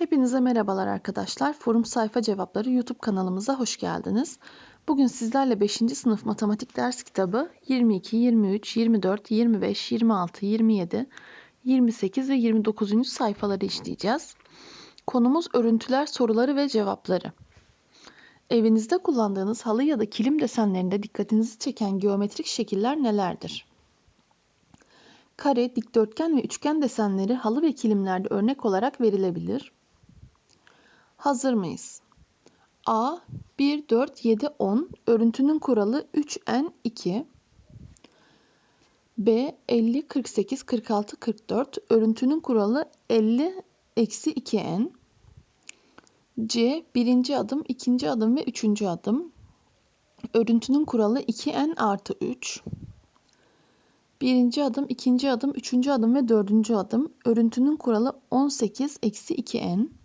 Hepinize merhabalar arkadaşlar. Forum Sayfa Cevapları YouTube kanalımıza hoş geldiniz. Bugün sizlerle 5. sınıf matematik ders kitabı 22, 23, 24, 25, 26, 27, 28 ve 29. sayfaları işleyeceğiz. Konumuz örüntüler, soruları ve cevapları. Evinizde kullandığınız halı ya da kilim desenlerinde dikkatinizi çeken geometrik şekiller nelerdir? Kare, dikdörtgen ve üçgen desenleri halı ve kilimlerde örnek olarak verilebilir. Hazır mıyız? A 1 4 7 10 örüntünün kuralı 3n2 B 50 48 46 44 örüntünün kuralı 50 eksi 2n C birinci adım, ikinci adım ve üçüncü adım. Örüntünün kuralı 2n artı 3. Birinci adım, ikinci adım, üçüncü adım ve dördüncü adım. Örüntünün kuralı 18 eksi 2n.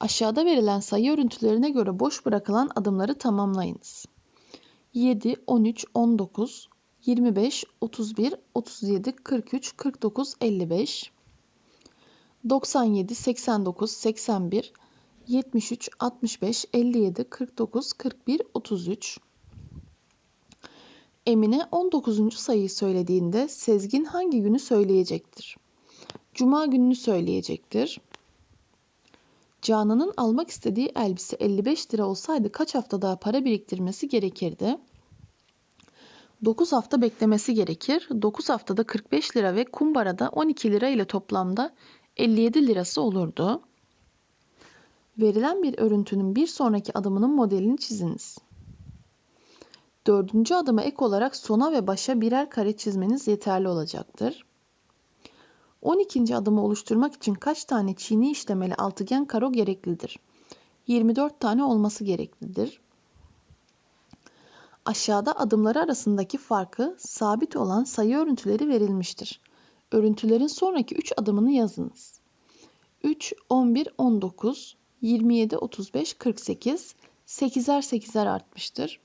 Aşağıda verilen sayı örüntülerine göre boş bırakılan adımları tamamlayınız. 7, 13, 19, 25, 31, 37, 43, 49, 55, 97, 89, 81, 73, 65, 57, 49, 41, 33. Emine 19. sayıyı söylediğinde Sezgin hangi günü söyleyecektir? Cuma gününü söyleyecektir. Canan'ın almak istediği elbise 55 lira olsaydı kaç hafta daha para biriktirmesi gerekirdi? 9 hafta beklemesi gerekir. 9 haftada 45 lira ve kumbarada 12 lira ile toplamda 57 lirası olurdu. Verilen bir örüntünün bir sonraki adımının modelini çiziniz. Dördüncü adıma ek olarak sona ve başa birer kare çizmeniz yeterli olacaktır. 12. adımı oluşturmak için kaç tane çiğni işlemeli altıgen karo gereklidir? 24 tane olması gereklidir. Aşağıda adımları arasındaki farkı sabit olan sayı örüntüleri verilmiştir. Örüntülerin sonraki 3 adımını yazınız. 3, 11, 19, 27, 35, 48, 8'er 8'er artmıştır.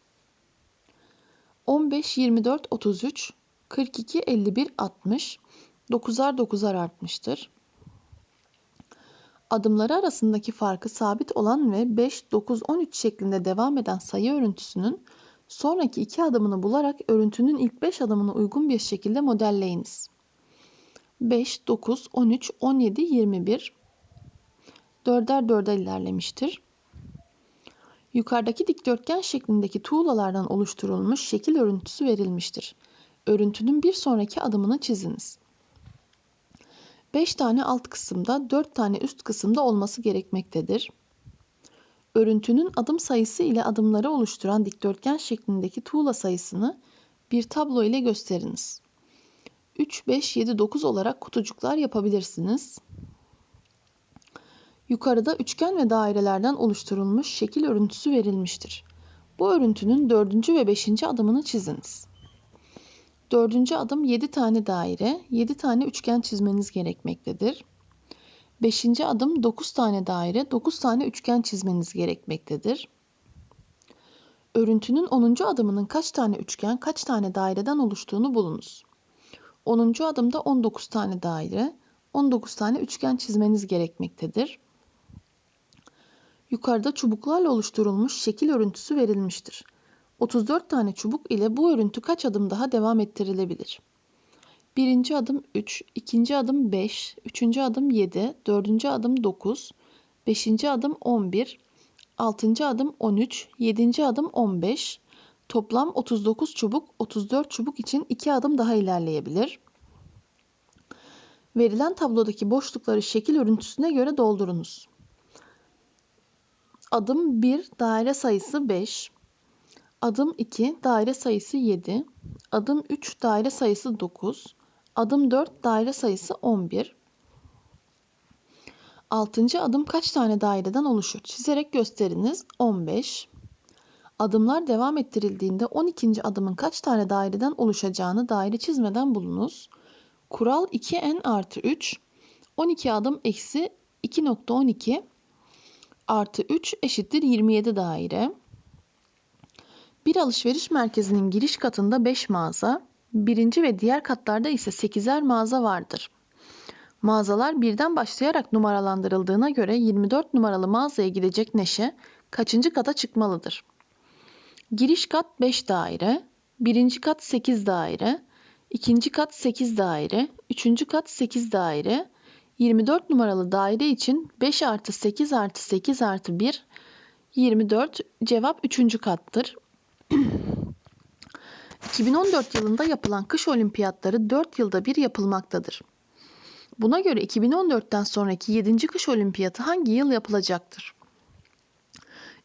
15, 24, 33, 42, 51, 60, 9'ar 9'ar artmıştır. Adımları arasındaki farkı sabit olan ve 5, 9, 13 şeklinde devam eden sayı örüntüsünün sonraki iki adımını bularak örüntünün ilk 5 adımına uygun bir şekilde modelleyiniz. 5, 9, 13, 17, 21 dörder dörder ilerlemiştir. Yukarıdaki dikdörtgen şeklindeki tuğlalardan oluşturulmuş şekil örüntüsü verilmiştir. Örüntünün bir sonraki adımını çiziniz. 5 tane alt kısımda 4 tane üst kısımda olması gerekmektedir. Örüntünün adım sayısı ile adımları oluşturan dikdörtgen şeklindeki tuğla sayısını bir tablo ile gösteriniz. 3, 5, 7, 9 olarak kutucuklar yapabilirsiniz. Yukarıda üçgen ve dairelerden oluşturulmuş şekil örüntüsü verilmiştir. Bu örüntünün dördüncü ve beşinci adımını çiziniz. Dördüncü adım 7 tane daire, 7 tane üçgen çizmeniz gerekmektedir. Beşinci adım 9 tane daire, 9 tane üçgen çizmeniz gerekmektedir. Örüntünün 10. adımının kaç tane üçgen, kaç tane daireden oluştuğunu bulunuz. 10. adımda 19 tane daire, 19 tane üçgen çizmeniz gerekmektedir. Yukarıda çubuklarla oluşturulmuş şekil örüntüsü verilmiştir. 34 tane çubuk ile bu örüntü kaç adım daha devam ettirilebilir? Birinci adım 3, ikinci adım 5, üçüncü adım 7, dördüncü adım 9, beşinci adım 11, altıncı adım 13, yedinci adım 15, toplam 39 çubuk 34 çubuk için 2 adım daha ilerleyebilir. Verilen tablodaki boşlukları şekil örüntüsüne göre doldurunuz. Adım 1 daire sayısı 5. Adım 2 daire sayısı 7. Adım 3 daire sayısı 9. Adım 4 daire sayısı 11. Altıncı adım kaç tane daireden oluşur? Çizerek gösteriniz. 15. Adımlar devam ettirildiğinde 12. adımın kaç tane daireden oluşacağını daire çizmeden bulunuz. Kural 2n artı 3. 12 adım eksi 2.12 artı 3 eşittir 27 daire. Bir alışveriş merkezinin giriş katında 5 mağaza, birinci ve diğer katlarda ise 8'er mağaza vardır. Mağazalar birden başlayarak numaralandırıldığına göre 24 numaralı mağazaya gidecek Neşe kaçıncı kata çıkmalıdır? Giriş kat 5 daire, birinci kat 8 daire, ikinci kat 8 daire, üçüncü kat 8 daire, 24 numaralı daire için 5 artı 8 artı 8 artı 1, 24 cevap 3. kattır. 2014 yılında yapılan kış olimpiyatları 4 yılda bir yapılmaktadır. Buna göre 2014'ten sonraki 7. kış olimpiyatı hangi yıl yapılacaktır?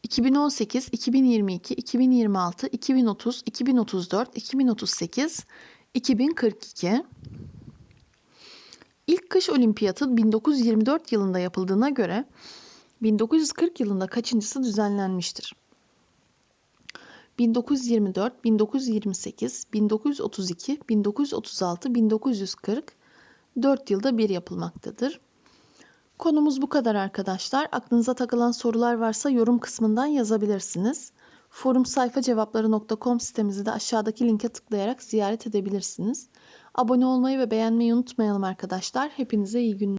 2018, 2022, 2026, 2030, 2034, 2038, 2042. İlk kış olimpiyatı 1924 yılında yapıldığına göre 1940 yılında kaçıncısı düzenlenmiştir? 1924, 1928, 1932, 1936, 1940 4 yılda bir yapılmaktadır. Konumuz bu kadar arkadaşlar. Aklınıza takılan sorular varsa yorum kısmından yazabilirsiniz. Forum sayfa cevapları.com sitemizi de aşağıdaki linke tıklayarak ziyaret edebilirsiniz. Abone olmayı ve beğenmeyi unutmayalım arkadaşlar. Hepinize iyi günler.